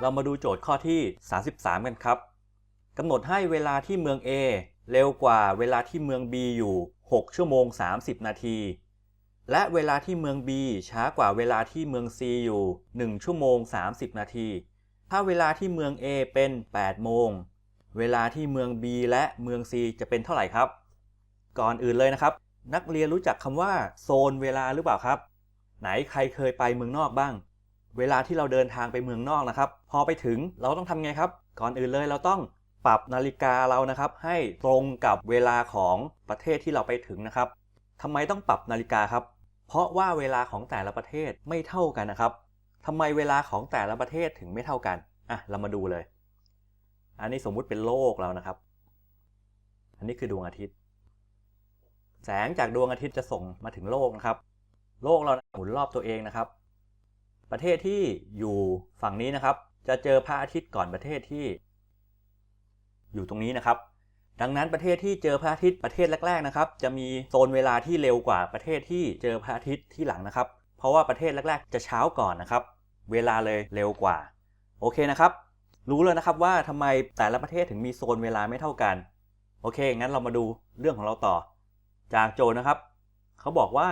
เรามาดูโจทย์ข้อที่ 33 กันครับกำหนดให้เวลาที่เมือง A เร็วกว่าเวลาที่เมือง B อยู่ 6 ชั่วโมง 30 นาที และเวลาที่เมือง B ช้ากว่าเวลาที่เมือง C อยู่ 1 ชั่วโมง 30 นาที ถ้าเวลาที่เมือง A เป็น 8 โมง เวลาที่เมือง B และเมือง C จะเป็นเท่าไหร่ครับ ก่อนอื่นเลยนะครับ นักเรียนรู้จักคำว่าโซนเวลาหรือเปล่าครับ ไหนใครเคยไปเมืองนอกบ้าง เวลาที่เราเดินทางไปเมืองนอกนะครับ พอไปถึงเราต้องทำไงครับ ก่อนอื่นเลยเราต้องปรับนาฬิกาเรานะครับ ให้ตรงกับเวลาของประเทศที่เราไปถึงนะครับทำไมต้องปรับนาฬิกาครับ เพราะว่าเวลาของแต่ละประเทศไม่เท่ากันนะครับทำไมเวลาของแต่ละประเทศถึงไม่เท่ากันอะเรามาดูเลย อันนี้สมมุติเป็นโลกเรานะครับ อันนี้คือดวงอาทิตย์ แสงจากดวงอาทิตย์จะส่งมาถึงโลกนะครับ โลกเราหมุนรอบตัวเองนะครับ ประเทศที่อยู่ฝั่งนี้นะครับ จะเจอพระอาทิตย์ก่อนประเทศที่ อยู่ตรงนี้นะครับ ดังนั้นประเทศที่เจอพระอาทิตย์ประเทศแรก ๆนะครับ จะมีโซนเวลาที่เร็วกว่าประเทศที่เจอพระอาทิตย์ที่หลังนะครับ เพราะว่าประเทศแรก ๆ จะเช้าก่อนนะครับ เวลาเลยเร็วกว่า โอเคนะครับ รู้แล้วนะครับว่าทำไมแต่ละประเทศถึงมีโซนเวลาไม่เท่ากัน โอเคงั้นเรามาดูเรื่องของเราต่อ จากโจนะครับ เขาบอกว่า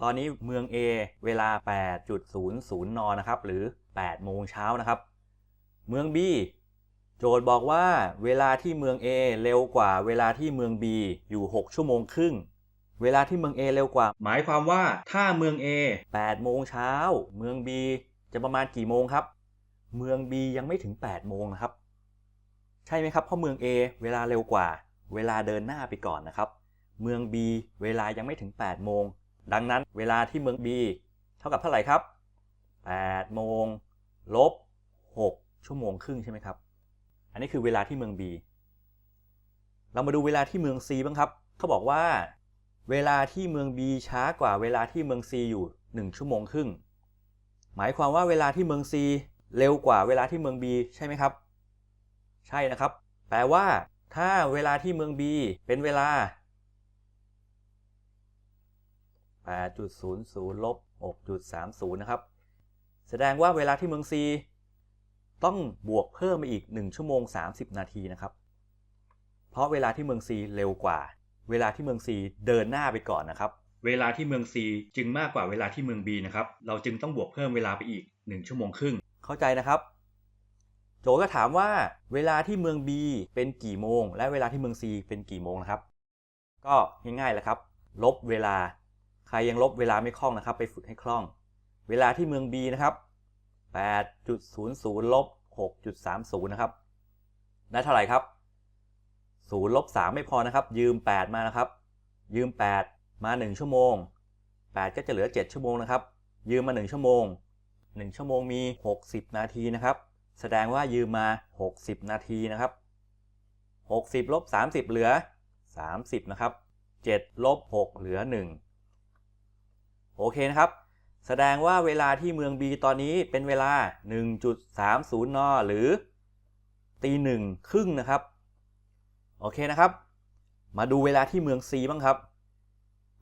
ตอนนี้เมือง A เวลา 8.00 น นะครับ หรือ 8 โมงเช้านะครับ เมือง B โจทย์บอกว่าเวลาที่เมือง A เร็วกว่าเวลาที่เมือง B อยู่ 6 ชั่วโมงครึ่ง เวลาที่เมือง A เร็วกว่า หมายความว่าถ้าเมือง A 8 โมงเช้า เมือง B จะประมาณกี่โมงครับ เมือง B ยังไม่ถึง 8 โมงนะครับ ใช่ไหมครับ เพราะเมือง A เวลาเร็วกว่า เวลาเดินหน้าไปก่อนนะครับ เมือง B เวลายังไม่ถึง 8 โมง ดังนั้นเวลาที่เมือง B เท่ากับเท่าไหร่ครับ8โมงลบ6ชั่วโมงครึ่งใช่ไหมครับ อันนี้คือเวลาที่เมือง B เรามาดูเวลาที่เมือง C บ้างครับ เขาบอกว่า เวลาที่เมือง B ช้ากว่าเวลาที่เมือง C อยู่ 1 ชั่วโมงครึ่ง หมายความว่าเวลาที่เมือง C เร็วกว่าเวลาที่เมือง B ใช่ไหมครับ ใช่นะครับ แปลว่า ถ้าเวลาที่เมือง B เป็นเวลา 8.00ลบ6.30 นะครับ แสดงว่าเวลาที่เมือง C ต้องบวกเพิ่มมาอีก 1 ชั่วโมง 30 นาทีนะครับ เพราะเวลาที่เมือง C เร็วกว่า เวลาที่เมือง C เดินหน้าไปก่อนนะครับ เวลาที่เมือง C จึงมากกว่าเวลาที่เมือง B นะครับ เราจึงต้องบวกเพิ่มเวลาไปอีก 1 ชั่วโมงครึ่ง เข้าใจนะครับ โจก็ถามว่าเวลาที่เมือง B เป็นกี่โมง และเวลาที่เมือง C เป็นกี่โมงนะครับ ก็ง่ายๆแหละครับ ลบเวลาใครยังลบเวลาไม่คล่องนะครับ ไปฝึกให้คล่อง เวลาที่เมือง B นะครับ8.00ลบ6.30นะครับได้เท่าไหร่ครับ0ลบ3ไม่พอนะครับ ยืม 8 มานะครับ ยืม 8 มา 1 ชั่วโมง 8 ก็จะเหลือ 7 ชั่วโมงนะครับ ยืมมา 1 ชั่วโมง 1 ชั่วโมงมี 60 นาทีนะครับ แสดงว่ายืมมา 60 นาทีนะครับ 60ลบ30 เหลือ 30 นะครับ 7ลบ6เหลือ 1 โอเคนะครับ แสดงว่าเวลาที่เมือง B ตอนนี้เป็นเวลา 1.30 น หรือตีหนึ่งครึ่งนะครับ โอเคนะครับ มาดูเวลาที่เมือง C บ้างครับ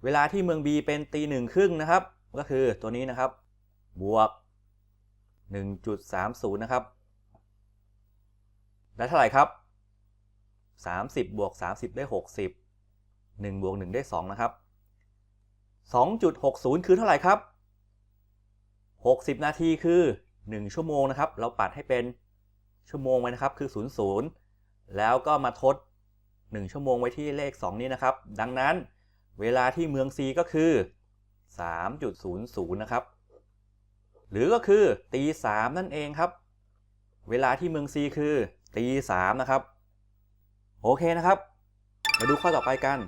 เวลาที่เมือง B เป็นตีหนึ่งครึ่งนะครับ ก็คือตัวนี้นะครับ บวก 1.30 นะครับ ได้เท่าไหร่ครับ 30 บวก 30 ได้ 60 1 บวก 1 ได้ 2 นะครับ 2.60 คือเท่าไหร่ครับ 60 นาทีคือ 1 ชั่วโมงนะครับ เราปัดให้เป็นชั่วโมงไว้นะครับ คือ 00 แล้วก็มาทด 1 ชั่วโมงไว้ที่เลข 2 นี้นะครับ ดังนั้นเวลาที่เมือง C ก็คือ 3.00 นะครับ หรือก็คือตี3นั่นเองครับ เวลาที่เมือง C คือตี3นะครับ โอเคนะครับ มาดูข้อต่อไปกัน